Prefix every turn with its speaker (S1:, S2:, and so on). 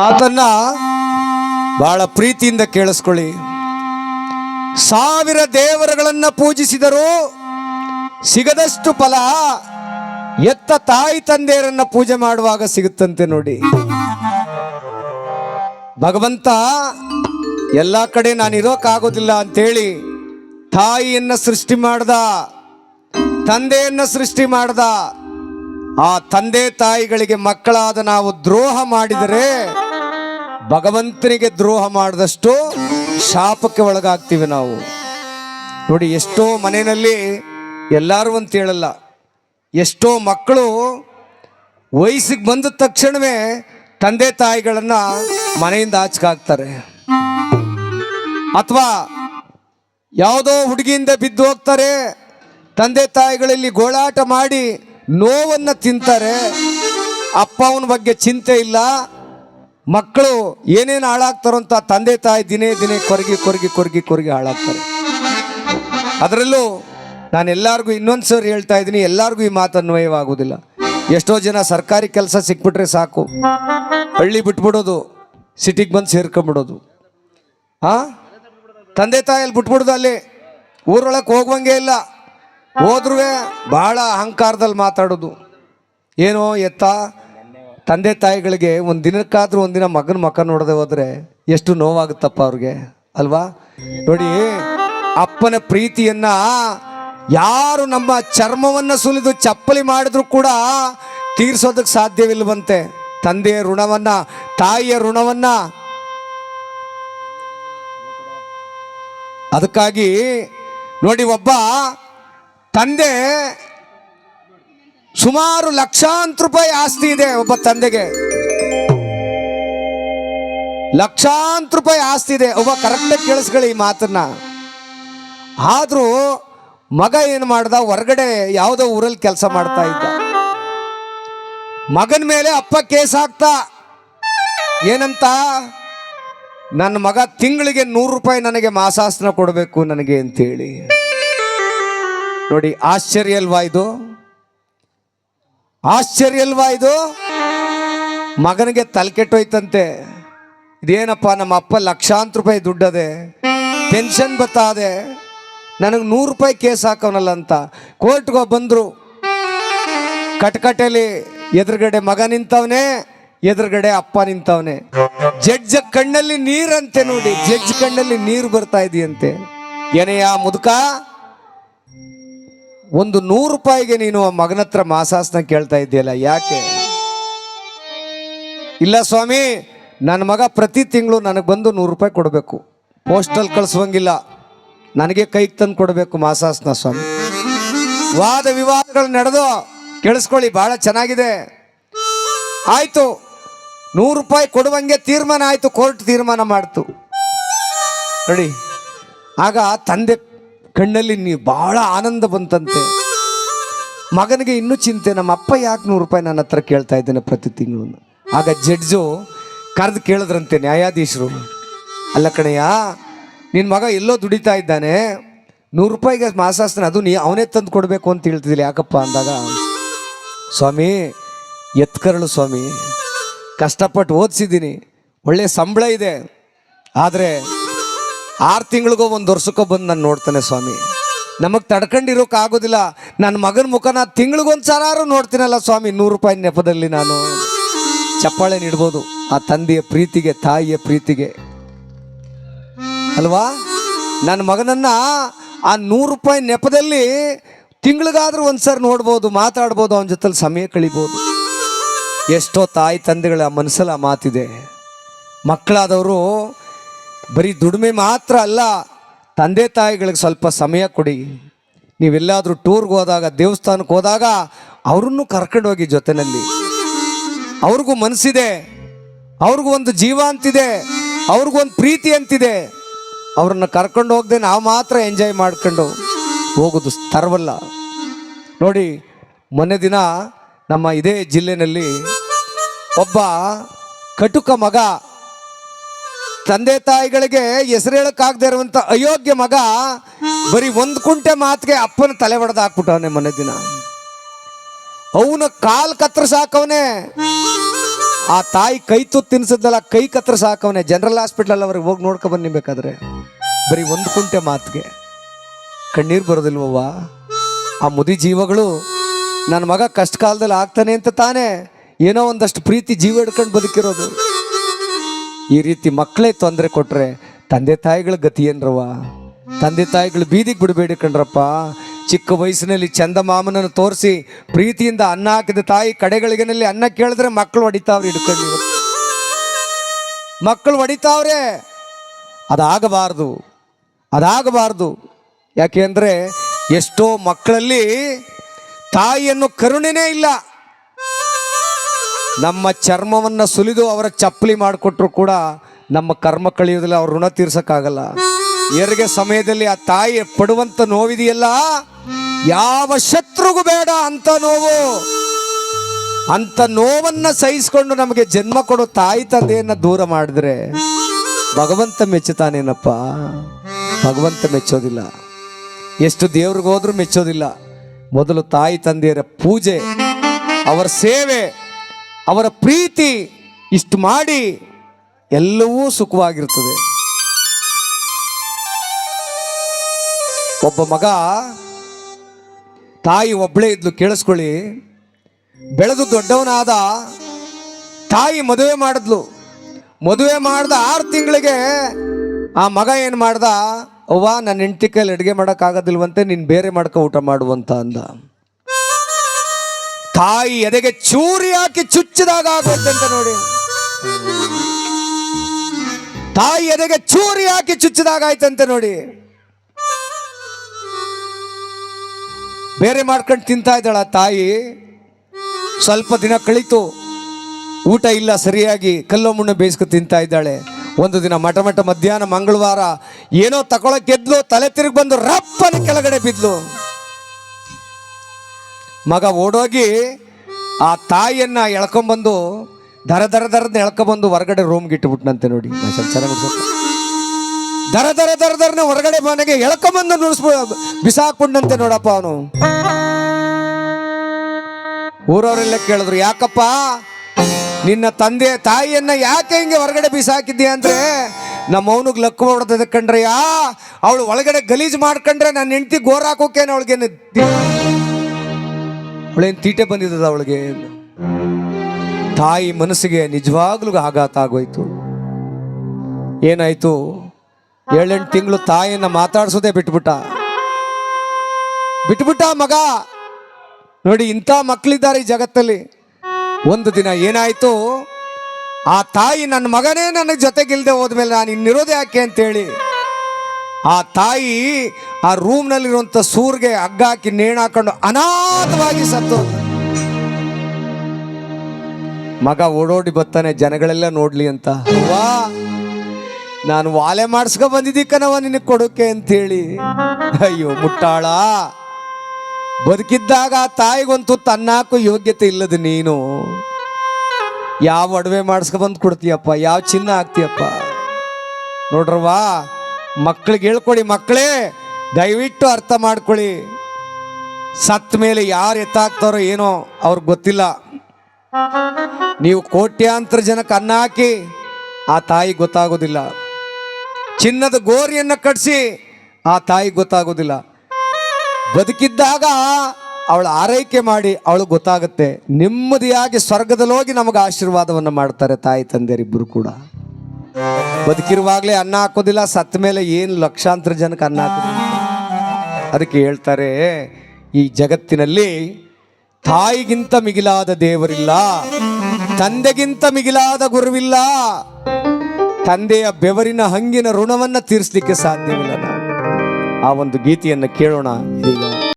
S1: ಮಾತನ್ನ ಬಹಳ ಪ್ರೀತಿಯಿಂದ ಕೇಳಿಸ್ಕೊಳ್ಳಿ. ಸಾವಿರ ದೇವರುಗಳನ್ನ ಪೂಜಿಸಿದರೂ ಸಿಗದಷ್ಟು ಫಲ ಎತ್ತ ತಾಯಿ ತಂದೆಯರನ್ನ ಪೂಜೆ ಮಾಡುವಾಗ ಸಿಗುತ್ತಂತೆ ನೋಡಿ. ಭಗವಂತ, ಎಲ್ಲ ಕಡೆ ನಾನು ಇರೋಕ್ಕಾಗೋದಿಲ್ಲ ಅಂತೇಳಿ ತಾಯಿಯನ್ನ ಸೃಷ್ಟಿ ಮಾಡ್ದ, ತಂದೆಯನ್ನ ಸೃಷ್ಟಿ ಮಾಡ್ದ, ಆ ತಂದೆ ತಾಯಿಗಳಿಗೆ ಮಕ್ಕಳಾದ ನಾವು ದ್ರೋಹ ಮಾಡಿದರೆ ಭಗವಂತನಿಗೆ ದ್ರೋಹ ಮಾಡಿದಷ್ಟು ಶಾಪಕ್ಕೆ ಒಳಗಾಗ್ತೀವಿ ನಾವು. ನೋಡಿ, ಎಷ್ಟೋ ಮನೆಯಲ್ಲಿ ಎಲ್ಲರೂ ಅಂತ ಹೇಳಲ್ಲ, ಎಷ್ಟೋ ಮಕ್ಕಳು ವಯಸ್ಸಿಗೆ ಬಂದ ತಕ್ಷಣವೇ ತಂದೆ ತಾಯಿಗಳನ್ನು ಮನೆಯಿಂದ ಆಚೆಗಾಕ್ತಾರೆ ಅಥವಾ ಯಾವುದೋ ಹುಡುಗಿಯಿಂದ ಬಿದ್ದು ಹೋಗ್ತಾರೆ, ತಂದೆ ತಾಯಿಗಳಲ್ಲಿ ಗೋಳಾಟ ಮಾಡಿ ನೋವನ್ನು ತಿಂತಾರೆ, ಅಪ್ಪ ಅವನ ಬಗ್ಗೆ ಚಿಂತೆ ಇಲ್ಲ ಮಕ್ಕಳು ಏನೇನು ಹಾಳಾಗ್ತಾರೋ ಅಂತ ತಂದೆ ತಾಯಿ ದಿನೇ ದಿನೇ ಕೊರಗಿ ಕೊರಗಿ ಕೊರಗಿ ಕೊರಗಿ ಹಾಳಾಗ್ತಾರೆ. ಅದರಲ್ಲೂ ನಾನು ಎಲ್ಲರಿಗೂ ಇನ್ನೊಂದು ಸರಿ ಹೇಳ್ತಾ ಇದ್ದೀನಿ, ಎಲ್ಲರಿಗೂ ಈ ಮಾತು ಅನ್ವಯವಾಗುವುದಿಲ್ಲ ಎಷ್ಟೋ ಜನ ಸರ್ಕಾರಿ ಕೆಲಸ ಸಿಕ್ಬಿಟ್ರೆ ಸಾಕು. ಹಳ್ಳಿ ಬಿಟ್ಬಿಡೋದು, ಸಿಟಿಗೆ ಬಂದು ಸೇರ್ಕೊಂಬಿಡೋದು ಹಾಂ ತಂದೆ ತಾಯಲ್ಲಿ ಬಿಟ್ಬಿಡೋದು ಅಲ್ಲಿ. ಊರೊಳಗೆ ಹೋಗುವಂಗೆ ಇಲ್ಲ. ಹೋದ್ರೂ ಭಾಳ ಅಹಂಕಾರದಲ್ಲಿ ಮಾತಾಡೋದು. ಏನೋ ಎತ್ತ ತಂದೆ ತಾಯಿಗಳಿಗೆ ಒಂದು ದಿನಕ್ಕಾದ್ರೂ ಒಂದಿನ ಮಗನ ಮಕ್ಕ ನೋಡದೆ ಹೋದ್ರೆ ಎಷ್ಟು ನೋವಾಗುತ್ತಪ್ಪ ಅವ್ರಿಗೆ, ಅಲ್ವಾ? ನೋಡಿ, ಅಪ್ಪನ ಪ್ರೀತಿಯನ್ನ ಯಾರು ನಮ್ಮ ಚರ್ಮವನ್ನ ಸುಲಿದು ಚಪ್ಪಲಿ ಮಾಡಿದ್ರು ಕೂಡ ತೀರ್ಸೋದಕ್ಕೆ ಸಾಧ್ಯವಿಲ್ಲವಂತೆ. ತಂದೆಯ ಋಣವನ್ನ, ತಾಯಿಯ ಋಣವನ್ನ. ಅದಕ್ಕಾಗಿ ನೋಡಿ, ಒಬ್ಬ ತಂದೆ ಸುಮಾರು ಲಕ್ಷಾಂತರ ರೂಪಾಯಿ ಆಸ್ತಿ ಇದೆ ಒಬ್ಬ ತಂದೆಗೆ. ಲಕ್ಷಾಂತರ ರೂಪಾಯಿ ಆಸ್ತಿ ಇದೆ. ಒಬ್ಬ ಕರೆಕ್ಟಾಗಿ ಕೇಳಿಸ್ಕೊಳ್ಳಿ ಈ ಮಾತನ್ನ. ಆದರೂ ಮಗ ಏನು ಮಾಡ್ದ? ಹೊರಗಡೆ ಯಾವುದೋ ಊರಲ್ಲಿ ಕೆಲಸ ಮಾಡ್ತಾ ಇದ್ದ. ಮಗನ ಮೇಲೆ ಅಪ್ಪ ಕೇಸ್ ಹಾಕ್ತಾ, ಏನಂತ? ನನ್ನ ಮಗ ತಿಂಗಳಿಗೆ ನೂರು ರೂಪಾಯಿ ನನಗೆ ಮಾಸಾಸನ ಕೊಡಬೇಕು ನನಗೆ ಅಂತೇಳಿ. ನೋಡಿ, ಆಶ್ಚರ್ಯ ಅಲ್ವಾ ಇದು? ಆಶ್ಚರ್ಯ ಅಲ್ವಾ ಇದು? ಮಗನಿಗೆ ತಲೆಕೆಟ್ಟೋಯ್ತಂತೆ ಇದೇನಪ್ಪ, ನಮ್ಮ ಅಪ್ಪ ಲಕ್ಷಾಂತರ ರೂಪಾಯಿ ದುಡ್ಡದೆ ಟೆನ್ಷನ್ ಬತ್ತಾದೆ, ನನಗೆ ನೂರು ರೂಪಾಯಿ ಕೇಸ್ ಹಾಕೋನಲ್ಲ ಅಂತ. ಕೋರ್ಟ್ಗೆ ಬಂದರು. ಕಟ್ಕಟೆಲಿ ಎದುರುಗಡೆ ಮಗ ನಿಂತವನೆ, ಎದುರುಗಡೆ ಅಪ್ಪ ನಿಂತವನೆ. ಜಡ್ಜ್ ಕಣ್ಣಲ್ಲಿ ನೀರಂತೆ ನೋಡಿ, ಜಡ್ಜ್ ಕಣ್ಣಲ್ಲಿ ನೀರು ಬರ್ತಾ ಇದೆಯಂತೆ. ಏನೆಯಾ ಮುದುಕ? ಒಂದು ನೂರು ರೂಪಾಯಿಗೆ ನೀನು ಆ ಮಗನ ಹತ್ರ ಮಾಸಾಸನ ಕೇಳ್ತಾ ಇದ್ದೀಯಲ್ಲ, ಯಾಕೆ? ಇಲ್ಲ ಸ್ವಾಮಿ, ನನ್ನ ಮಗ ಪ್ರತಿ ತಿಂಗಳು ನನಗೆ ಬಂದು ನೂರು ರೂಪಾಯಿ ಕೊಡಬೇಕು. ಪೋಸ್ಟಲ್ ಕಳಿಸುವಂಗಿಲ್ಲ. ನನಗೆ ಕೈಗೆ ತಂದು ಕೊಡಬೇಕು ಮಾಸಾಸನ ಸ್ವಾಮಿ. ವಾದ ವಿವಾದಗಳು ನಡೆದು ಕೇಳಿಸ್ಕೊಳ್ಳಿ, ಭಾಳ ಚೆನ್ನಾಗಿದೆ. ಆಯಿತು, ನೂರು ರೂಪಾಯಿ ಕೊಡುವಂಗೆ ತೀರ್ಮಾನ ಆಯಿತು, ಕೋರ್ಟ್ ತೀರ್ಮಾನ ಮಾಡ್ತು. ನೋಡಿ, ಆಗ ತಂದೆ ಕಣ್ಣಲ್ಲಿ ನೀ ಬಹಳ ಆನಂದ ಬಂತಂತೆ. ಮಗನಿಗೆ ಇನ್ನೂ ಚಿಂತೆ, ನಮ್ಮ ಅಪ್ಪ ಯಾಕೆ ನೂರು ರೂಪಾಯಿ ನನ್ನ ಹತ್ರ ಕೇಳ್ತಾ ಇದ್ದೇನೆ ಪ್ರತಿ ತಿಂಗಳು? ಆಗ ಜಡ್ಜು ಕರೆದು ಕೇಳಿದ್ರಂತೆ ನ್ಯಾಯಾಧೀಶರು. ಅಲ್ಲ ಕಣಯ್ಯ ನಿನ್ನ ಮಗ ಎಲ್ಲೋ ದುಡಿತಾ ಇದ್ದಾನೆ, ನೂರು ರೂಪಾಯಿಗೆ ಮಾಸಾಸ್ತಾನೆ ಅದು ನೀ ಅವನೇ ತಂದು ಕೊಡಬೇಕು ಅಂತ ಹೇಳ್ತಿದ್ದಿಲ್ಲ, ಯಾಕಪ್ಪ ಅಂದಾಗ? ಸ್ವಾಮಿ, ಎತ್ಕರಳು ಸ್ವಾಮಿ. ಕಷ್ಟಪಟ್ಟು ಓದಿಸಿದ್ದೀನಿ ಒಳ್ಳೆಯ ಸಂಬಳ ಇದೆ. ಆದರೆ ಆರು ತಿಂಗಳಿಗೋ ಒಂದು ವರ್ಷಕ್ಕೋ ಬಂದು ನಾನು ನೋಡ್ತಾನೆ ಸ್ವಾಮಿ. ನಮಗೆ ತಡ್ಕೊಂಡಿರೋಕ್ಕಾಗೋದಿಲ್ಲ ನನ್ನ ಮಗನ ಮುಖನ ತಿಂಗಳಿಗೊಂದು ಸಾರು ನೋಡ್ತೀನಲ್ಲ ಸ್ವಾಮಿ, ನೂರು ರೂಪಾಯಿ ನೆಪದಲ್ಲಿ ನಾನು. ಚಪ್ಪಾಳೆ ನೀಡ್ಬೋದು ಆ ತಂದೆಯ ಪ್ರೀತಿಗೆ, ತಾಯಿಯ ಪ್ರೀತಿಗೆ. ಅಲ್ವಾ? ನನ್ನ ಮಗನನ್ನು ಆ ನೂರು ರೂಪಾಯಿ ನೆಪದಲ್ಲಿ ತಿಂಗಳಿಗಾದ್ರೂ ಒಂದ್ಸರಿ ನೋಡ್ಬೋದು, ಮಾತಾಡ್ಬೋದು, ಅವನ ಜೊತೆಲಿ ಸಮಯ ಕಳಿಬೋದು. ಎಷ್ಟೋ ತಾಯಿ ತಂದೆಗಳ ಮನಸ್ಸಲ್ಲಿ ಆ ಮಾತಿದೆ. ಮಕ್ಕಳಾದವರು ಬರೀ ದುಡಿಮೆ ಮಾತ್ರ ಅಲ್ಲ, ತಂದೆ ತಾಯಿಗಳಿಗೆ ಸ್ವಲ್ಪ ಸಮಯ ಕೊಡಿ. ನೀವೆಲ್ಲಾದರೂ ಟೂರ್ಗೆ ಹೋದಾಗ, ದೇವಸ್ಥಾನಕ್ಕೆ ಹೋದಾಗ ಅವ್ರನ್ನೂ ಕರ್ಕೊಂಡು ಹೋಗಿ ಜೊತೆಯಲ್ಲಿ. ಅವ್ರಿಗೂ ಮನಸ್ಸಿದೆ, ಅವ್ರಿಗೂ ಒಂದು ಜೀವ ಅಂತಿದೆ, ಅವ್ರಿಗೂ ಒಂದು ಪ್ರೀತಿ ಅಂತಿದೆ. ಅವ್ರನ್ನ ಕರ್ಕೊಂಡು ಹೋಗದೆ ನಾವು ಮಾತ್ರ ಎಂಜಾಯ್ ಮಾಡ್ಕೊಂಡು ಹೋಗೋದು ತರವಲ್ಲ. ನೋಡಿ, ಮೊನ್ನೆ ದಿನ ನಮ್ಮ ಇದೇ ಜಿಲ್ಲೆನಲ್ಲಿ ಒಬ್ಬ ಕಟುಕ ಮಗ ತಂದೆ ತಾಯಿಗಳಿಗೆ ಹೆಸರು ಹೇಳಕ್ಕಾಗದೇ ಇರುವಂತ ಅಯೋಗ್ಯ ಮಗ ಬರೀ ಒಂದು ಕುಂಟೆ ಮಾತಿಗೆ ಅಪ್ಪನ ತಲೆ ಹೊಡೆದು ಹಾಕ್ಬಿಟ್ಟವನೆ ಮೊನ್ನೆ ದಿನ. ಅವನ ಕಾಲ್ ಸಾಕವನೇ. ಆ ತಾಯಿ ಕೈ ತುತ್ತು ತಿನ್ಸದಲ್ಲ ಕೈ ಕತ್ರ ಸಾಕವನೆ. ಜನರಲ್ ಹಾಸ್ಪಿಟ್ಲಲ್ಲಿ ಅವ್ರಿಗೆ ಹೋಗಿ ನೋಡ್ಕೊ ಬನ್ನಿ ಬೇಕಾದ್ರೆ. ಬರೀ ಒಂದು ಕುಂಟೆ ಮಾತಿಗೆ. ಕಣ್ಣೀರು ಬರೋದಿಲ್ವವ್ವ? ಆ ಮುದಿ ಜೀವಗಳು ನನ್ನ ಮಗ ಕಷ್ಟ ಕಾಲದಲ್ಲಿ ಆಗ್ತಾನೆ ಅಂತ ತಾನೇ ಏನೋ ಒಂದಷ್ಟು ಪ್ರೀತಿ ಜೀವ ಹಿಡ್ಕೊಂಡು ಬದುಕಿರೋದು. ಈ ರೀತಿ ಮಕ್ಕಳೇ ತೊಂದರೆ ಕೊಟ್ಟರೆ ತಂದೆ ತಾಯಿಗಳ ಗತಿ ಏನ್ರವ ತಂದೆ ತಾಯಿಗಳು ಬೀದಿಗೆ ಬಿಡಬೇಡಿ ಕಣ್ರಪ್ಪ. ಚಿಕ್ಕ ವಯಸ್ಸಿನಲ್ಲಿ ಚಂದ ಮಾಮನನ್ನು ತೋರಿಸಿ ಪ್ರೀತಿಯಿಂದ ಅನ್ನ ಹಾಕಿದ ತಾಯಿ ಕಡೆಗಳಿಗೆನಲ್ಲಿ ಅನ್ನ ಕೇಳಿದ್ರೆ ಮಕ್ಕಳು ಹೊಡಿತಾವ್ರೆ ಹಿಡ್ಕೊಂಡು. ಮಕ್ಕಳು ಹೊಡಿತಾವ್ರೆ. ಅದಾಗಬಾರ್ದು. ಅದಾಗಬಾರ್ದು. ಯಾಕೆಂದ್ರೆ ಎಷ್ಟೋ ಮಕ್ಕಳಲ್ಲಿ ತಾಯಿಯನ್ನು ಕರುಣೆನೇ ಇಲ್ಲ. ನಮ್ಮ ಚರ್ಮವನ್ನ ಸುಲಿದು ಅವರ ಚಪ್ಪಲಿ ಮಾಡಿಕೊಟ್ರು ಕೂಡ ನಮ್ಮ ಕರ್ಮ ಕಳೆಯೋದಿಲ್ಲ ಅವ್ರ ಋಣ ತೀರ್ಸಕ್ಕಾಗಲ್ಲ. ಹೆರಿಗೆ ಸಮಯದಲ್ಲಿ ಆ ತಾಯಿ ಪಡುವಂತ ನೋವಿದೆಯಲ್ಲ? ಯಾವ ಶತ್ರುಗೂ ಬೇಡ ಅಂತ ನೋವು. ಅಂತ ನೋವನ್ನ ಸಹಿಸ್ಕೊಂಡು ನಮಗೆ ಜನ್ಮ ಕೊಡೋ ತಾಯಿ ತಂದೆಯನ್ನ ದೂರ ಮಾಡಿದ್ರೆ ಭಗವಂತ ಮೆಚ್ಚುತ್ತಾನೇನಪ್ಪ? ಭಗವಂತ ಮೆಚ್ಚೋದಿಲ್ಲ. ಎಷ್ಟು ದೇವ್ರಿಗೆ ಹೋದ್ರೂ ಮೆಚ್ಚೋದಿಲ್ಲ. ಮೊದಲು ತಾಯಿ ತಂದೆಯರ ಪೂಜೆ, ಅವರ ಸೇವೆ ಅವರ ಪ್ರೀತಿ ಇಷ್ಟು ಮಾಡಿ ಎಲ್ಲವೂ ಸುಖವಾಗಿರ್ತದೆ. ಒಬ್ಬ ಮಗ ತಾಯಿ ಒಬ್ಬಳೇ ಇದ್ಲು ಕೇಳಿಸ್ಕೊಳ್ಳಿ. ಬೆಳೆದು ದೊಡ್ಡವನಾದ ತಾಯಿ ಮದುವೆ ಮಾಡಿದ್ಲು. ಮದುವೆ ಮಾಡ್ದ ಆರು ತಿಂಗಳಿಗೆ ಆ ಮಗ ಏನು ಮಾಡ್ದ, ಅವ್ವ ನನ್ನ ಹೆಂಡತಿ ಕೈಲಿ ಅಡುಗೆ ಮಾಡೋಕ್ಕಾಗೋದಿಲ್ವಂತೆ ನೀನು ಬೇರೆ ಮಾಡ್ಕೊ ಊಟ ಮಾಡುವಂತ ಅಂದ. ತಾಯಿ ಎದೆಗೆ ಚೂರಿ ಹಾಕಿ ಚುಚ್ಚಿದಾಗ ಆಗುತ್ತಂತ ನೋಡಿ. ತಾಯಿ ಎದೆಗೆ ಚೂರಿ ಹಾಕಿ ಚುಚ್ಚಿದಾಗ ಆಯ್ತಂತೆ ನೋಡಿ. ಬೇರೆ ಮಾಡ್ಕೊಂಡು ತಿಂತಾ ಇದ್ದಾಳ ತಾಯಿ. ಸ್ವಲ್ಪ ದಿನ ಕಳೀತು. ಊಟ ಇಲ್ಲ, ಸರಿಯಾಗಿ ಕಲ್ಲು ಮುಣ್ಣು ಬೇಯಿಸ್ಕೊ ತಿಂತಾ ಇದ್ದಾಳೆ. ಒಂದು ದಿನ ಮಠ ಮಠ ಮಧ್ಯಾಹ್ನ ಮಂಗಳವಾರ ಏನೋ ತಗೊಳಕ್ಕೆದ್ಲು ತಲೆ ತಿರುಗಿ ಬಂದು ರಪ್ಪನ ಕೆಳಗಡೆ ಬಿದ್ಲು. ಮಗ ಓಡೋಗಿ ಆ ತಾಯಿಯನ್ನ ಎಳ್ಕೊಂಬಂದು, ದರ ದರ ದರದ ಎಳ್ಕೊಂಬಂದು ಹೊರಗಡೆ ರೂಮ್ಗೆ ಇಟ್ಟುಬಿಟ್ನಂತೆ ನೋಡಿ. ದರ ದರ ದರ ದರನ ಹೊರಗಡೆ ಮನೆಗೆ ಎಳ್ಕೊಂಬಂದು ನುಡಿಸ್ಬೋ ಬಿಸಾಕೊಂಡಂತೆ ನೋಡಪ್ಪ ಅವನು. ಊರವರೆಲ್ಲ ಕೇಳಿದ್ರು, ಯಾಕಪ್ಪ, ನಿನ್ನ ತಂದೆ ತಾಯಿಯನ್ನ ಯಾಕೆ ಹಿಂಗೆ ಹೊರಗಡೆ ಬಿಸಾಕಿದ್ದೀಯ ಅಂದ್ರೆ, ನಮ್ಮ ಅವನಿಗೆ ಲಕ್ಕ ಹೊಡೆದ ಕಂಡ್ರಯ್ಯ ಅವಳು ಒಳಗಡೆ ಗಲೀಜು ಮಾಡ್ಕೊಂಡ್ರೆ ನನ್ನ ಹೆಂಡತಿ ಗೋರ್ ಹಾಕೋಕೆ ಅವಳಿಗೇನು ಅವಳೇನು ತೀಟೆ ಬಂದಿದ್ದದ ಅವಳಿಗೆ? ತಾಯಿ ಮನಸ್ಸಿಗೆ ನಿಜವಾಗ್ಲೂ ಆಘಾತ ಆಗೋಯ್ತು. ಏನಾಯ್ತು? ಏಳೆಂಟು ತಿಂಗಳು ತಾಯಿಯನ್ನ ಮಾತಾಡ್ಸೋದೇ ಬಿಟ್ಬಿಟ್ಟ. ಬಿಟ್ಬಿಟ್ಟ ಮಗ. ನೋಡಿ, ಇಂಥ ಮಕ್ಕಳಿದ್ದಾರೆ ಈ ಜಗತ್ತಲ್ಲಿ. ಒಂದು ದಿನ ಏನಾಯ್ತು? ಆ ತಾಯಿ ನನ್ನ ಮಗನೇ ನನ್ನ ಜೊತೆಗಿಲ್ದೆ ಹೋದ್ಮೇಲೆ ನಾನು ಇನ್ನಿರೋದೇ ಯಾಕೆ ಅಂತೇಳಿ ಆ ತಾಯಿ ಆ ರೂಮ್ನಲ್ಲಿರುವಂಥ ಸೂರ್ಗೆ ಹಗ್ಗ ಹಾಕಿ ನೇಣು ಹಾಕೊಂಡು ಅನಾಥವಾಗಿ ಸತ್ತು. ಮಗ ಓಡೋಡಿ ಬರ್ತಾನೆ, ಜನಗಳೆಲ್ಲ ನೋಡ್ಲಿ ಅಂತ. ವಾ ನಾನು ವಾಲೆ ಮಾಡಿಸ್ಕೊ ಬಂದಿದ್ದೀಕನವ ನಿನಗೆ ಕೊಡೋಕೆ ಅಂತೇಳಿ. ಅಯ್ಯೋ, ಮುಟ್ಟಾಳ. ಬದುಕಿದ್ದಾಗ ಆ ತಾಯಿಗೊಂದು ತನ್ನಾಕು ಯೋಗ್ಯತೆ ಇಲ್ಲದ ನೀನು. ಯಾವ ಒಡವೆ ಮಾಡಿಸ್ಕೊ ಬಂದು ಕೊಡ್ತೀಯಪ್ಪ? ಯಾವ ಚಿನ್ನ ಹಾಕ್ತೀಯಪ್ಪ? ನೋಡ್ರವಾ ಮಕ್ಳಿಗೆ ಹೇಳ್ಕೊಡಿ ಮಕ್ಕಳೇ, ದಯವಿಟ್ಟು ಅರ್ಥ ಮಾಡ್ಕೊಳ್ಳಿ. ಸತ್ತ ಮೇಲೆ ಯಾರು ಎತ್ತಾಗ್ತಾರೋ ಏನೋ ಅವ್ರಿಗೆ ಗೊತ್ತಿಲ್ಲ. ನೀವು ಕೋಟ್ಯಾಂತರ ಜನಕ್ಕೆ ಅನ್ನ ಹಾಕಿ ಆ ತಾಯಿ ಗೊತ್ತಾಗೋದಿಲ್ಲ. ಚಿನ್ನದ ಗೋರಿಯನ್ನು ಕಟ್ಸಿ ಆ ತಾಯಿ ಗೊತ್ತಾಗೋದಿಲ್ಲ. ಬದುಕಿದ್ದಾಗ ಅವಳು ಆರೈಕೆ ಮಾಡಿ ಅವಳು ಗೊತ್ತಾಗುತ್ತೆ. ನೆಮ್ಮದಿಯಾಗಿ ಸ್ವರ್ಗದಲ್ಲಿ ಹೋಗಿ ನಮಗೆ ಆಶೀರ್ವಾದವನ್ನು ಮಾಡ್ತಾರೆ ತಾಯಿ ತಂದೆಯರಿಬ್ಬರು ಕೂಡ. ಬದುಕಿರುವಾಗಲೇ ಅನ್ನ ಹಾಕೋದಿಲ್ಲ ಸತ್ತ ಮೇಲೆ ಏನು ಲಕ್ಷಾಂತರ ಜನಕ್ಕೆ ಅನ್ನ ಅದಕ್ಕೆ ಹೇಳ್ತಾರೆ, ಈ ಜಗತ್ತಿನಲ್ಲಿ ತಾಯಿಗಿಂತ ಮಿಗಿಲಾದ ದೇವರಿಲ್ಲ, ತಂದೆಗಿಂತ ಮಿಗಿಲಾದ ಗುರುವಿಲ್ಲ, ತಂದೆಯ ಬೆವರಿನ ಹಂಗಿನ ಋಣವನ್ನ ತೀರಿಸಲಿಕ್ಕೆ ಸಾಧ್ಯವಿಲ್ಲ. ಆ ಒಂದು ಗೀತೆಯನ್ನು ಕೇಳೋಣ ಇದೀಗ.